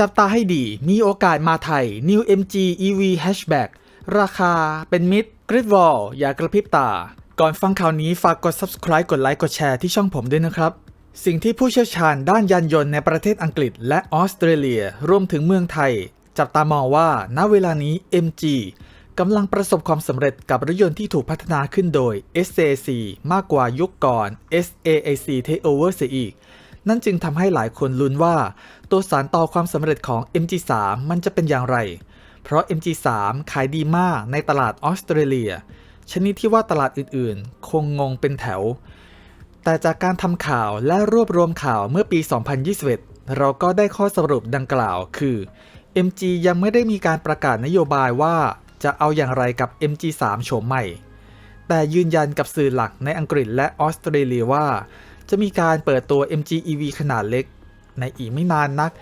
จับตาให้ดี มีโอกาสมาไทย New MG EV Hatchback ราคาเป็นมิตรกริดวอลอย่ากระพริบตา ก่อนฟังข่าวนี้ฝากกด subscribe กดไลค์กดแชร์ที่ช่องผมด้วยนะครับ สิ่งที่ผู้เชี่ยวชาญด้านยานยนต์ในประเทศอังกฤษและออสเตรเลียรวมถึงเมืองไทย จับตามองว่าณเวลานี้ MG กำลังประสบความสำเร็จกับรถยนต์ที่ถูกพัฒนาขึ้นโดย SAC มากกว่ายุคก่อน SAAC Takeover เสียอีก นั่นจึงทำให้หลายคนลุ้นว่า ตัวสารต่อความสำเร็จของ MG3 มันจะเป็นอย่างไร เพราะ MG3 ขายดีมากในตลาดออสเตรเลีย ชนิดที่ว่าตลาดอื่นๆ คงงงเป็นแถว แต่จากการทำข่าวและรวบรวมข่าวเมื่อปี 2021 เราก็ได้ข้อสรุปดังกล่าวคือ MG ยังไม่ได้มีการประกาศนโยบายว่าจะเอาอย่างไรกับ MG3 โฉมใหม่ แต่ยืนยันกับสื่อหลักในอังกฤษและออสเตรเลียว่า จะมีการเปิดตัว MG EV ขนาดเล็ก ในอีกไม่นานนัก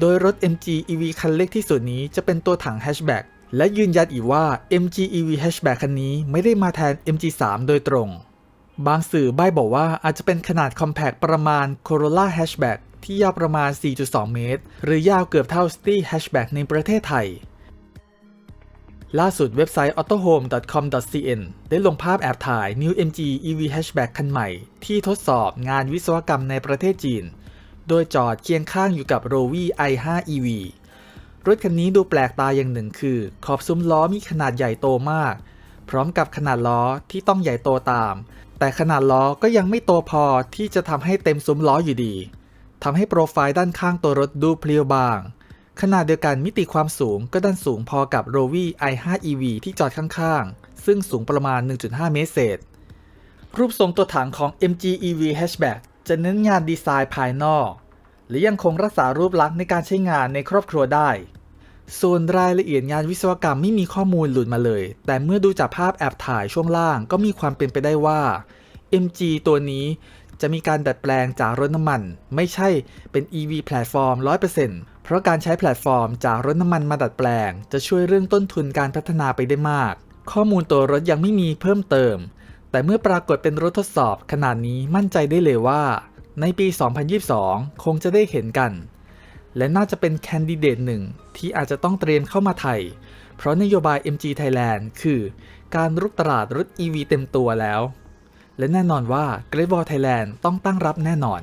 โดยรถ MG EV คันเล็กที่สุดนี้จะเป็นตัวถังแฮชแบ็กและยืนยันอีกว่า MG EV Hatchback คันนี้ไม่ได้มาแทน MG3 โดยตรง บางสื่อใบ้บอกว่าอาจจะเป็นขนาดคอมแพ t ประมาณ Corolla Hatchback ที่ยาวประมาณ 4.2 เมตร หรือยาวเกือบเท่า City Hatchback ในประเทศไทย ล่าสุดเว็บไซต์ autohome.com.cn ได้ลงภาพแอบถ่าย New MG EV Hatchback คันใหม่ ที่ทดสอบงานวิศวกรรมในประเทศจีน โดยจอดเคียงข้างอยู่กับ Rovi i5 EV รถคันนี้ดูแปลกตาอย่างหนึ่งคือ ขอบซุ้มล้อมีขนาดใหญ่โตมาก พร้อมกับขนาดล้อที่ต้องใหญ่โตตาม แต่ขนาดล้อก็ยังไม่โตพอที่จะทำให้เต็มซุ้มล้ออยู่ดีทำให้โปรไฟล์ด้านข้างตัวรถดูเพลียวบาง ขนาดเดียวกันมิติความสูงก็ดันสูงพอกับ r o v i i5 EV ที่จอดข้างๆ ซึ่งสูงประมาณ 1.5 เมตรเศษ รูปทรงตัวถังของ MG EV Hatchback จะเน้นงานดีไซน์ภายนอก และยังคงรักษารูปลักษณ์ในการใช้งานในครอบครัวได้ ส่วนรายละเอียดงานวิศวกรรมไม่มีข้อมูลหลุดมาเลย แต่เมื่อดูจากภาพแอบถ่ายช่วงล่างก็มีความเป็นไปได้ว่า MG ตัวนี้จะมีการดัดแปลงจากรถน้ำมัน ไม่ใช่เป็น EV แพลตฟอร์ม 100% เพราะการใช้แพลตฟอร์มจากรถน้ำมันมาดัดแปลง จะช่วยเรื่องต้นทุนการพัฒนาไปได้มาก ข้อมูลตัวรถยังไม่มีเพิ่มเติม แต่เมื่อปรากฏเป็นรถทดสอบขนาดนี้มั่นใจได้เลยว่า ในปี 2022 คงจะได้เห็นกัน และน่าจะเป็นแคนดิเดตหนึ่งที่อาจจะต้องเตรียมเข้ามาไทย เพราะนโยบาย MG Thailand คือ การรุกตลาดรถ EV เต็มตัวแล้ว และแน่นอนว่า Great Wall Thailand ต้องตั้งรับแน่นอน